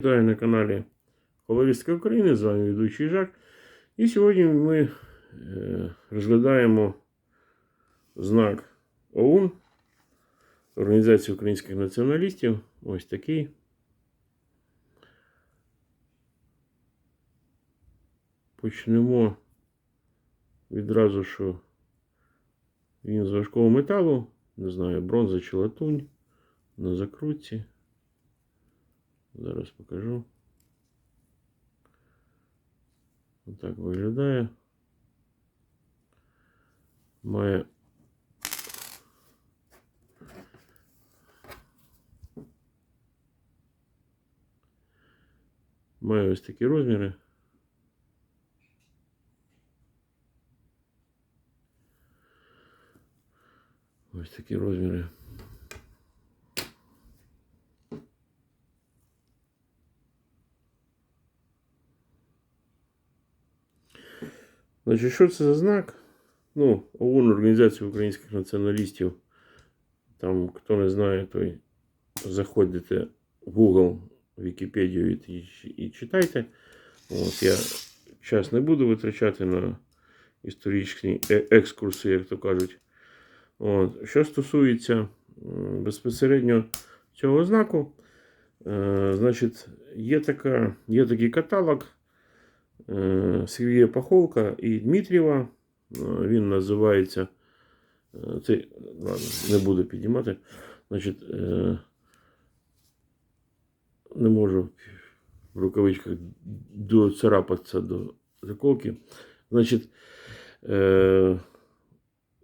Вітаю на каналі Холовістка України, з вами ведучий Жак. І сьогодні ми е, розглядаємо знак ОУН Організації українських націоналістів. Ось такий. Почнемо відразу, що він з важкого металу, не знаю, бронза чи латунь на закрутці. Зараз покажу. Отак виглядає. Має Має ось такі розміри. Ось такі розміри. Значить, що це за знак? Ну, ОУН Організація українських націоналістів. Там, хто не знає, той заходите в Google, Вікіпедію і, і читайте. От, я час не буду витрачати на історичні е- екскурси, як то кажуть. От. Що стосується безпосередньо цього знаку, е, значить, є, така, є такий каталог Сергія Пахолка і Дмитрієва. Е, Він називається. е, Цей, ладно, не буду піднімати. Значить, е, не можу в рукавичках доцарапатися до заколки. Значить, е,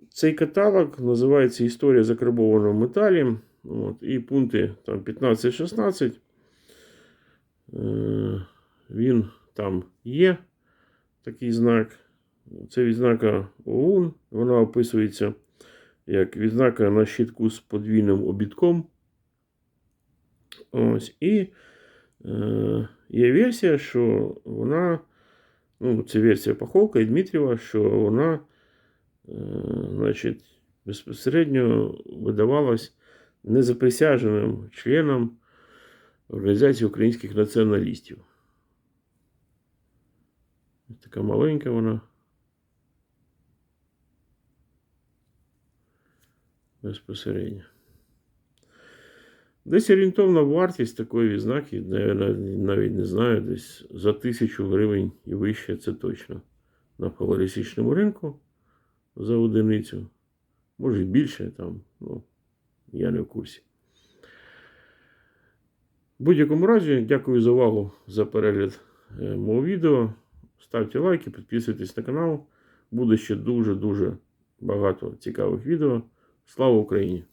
цей каталог називається Історія закарбованого металі. От, і пункти там 15-16. Е, він там є такий знак. Це відзнака ОУН. Вона описується як відзнака на щитку з подвійним обідком. Ось. І е, є версія, що вона, ну, це версія Пахолка і Дмитрієва, що вона е, значить, безпосередньо видавалась незаприсяженим членам Організації українських націоналістів. Така маленька вона. Безпосередньо. Десь орієнтовна вартість такої відзнаки, я навіть не знаю, десь за тисячу гривень і вище, це точно. На поларисічному ринку за одиницю. Може і більше там, ну, я не в курсі. В будь-якому разі, дякую за увагу за перегляд е, мого відео. Ставте лайки, підписуйтесь на канал. Буде ще дуже-дуже багато цікавих відео. Слава Україні!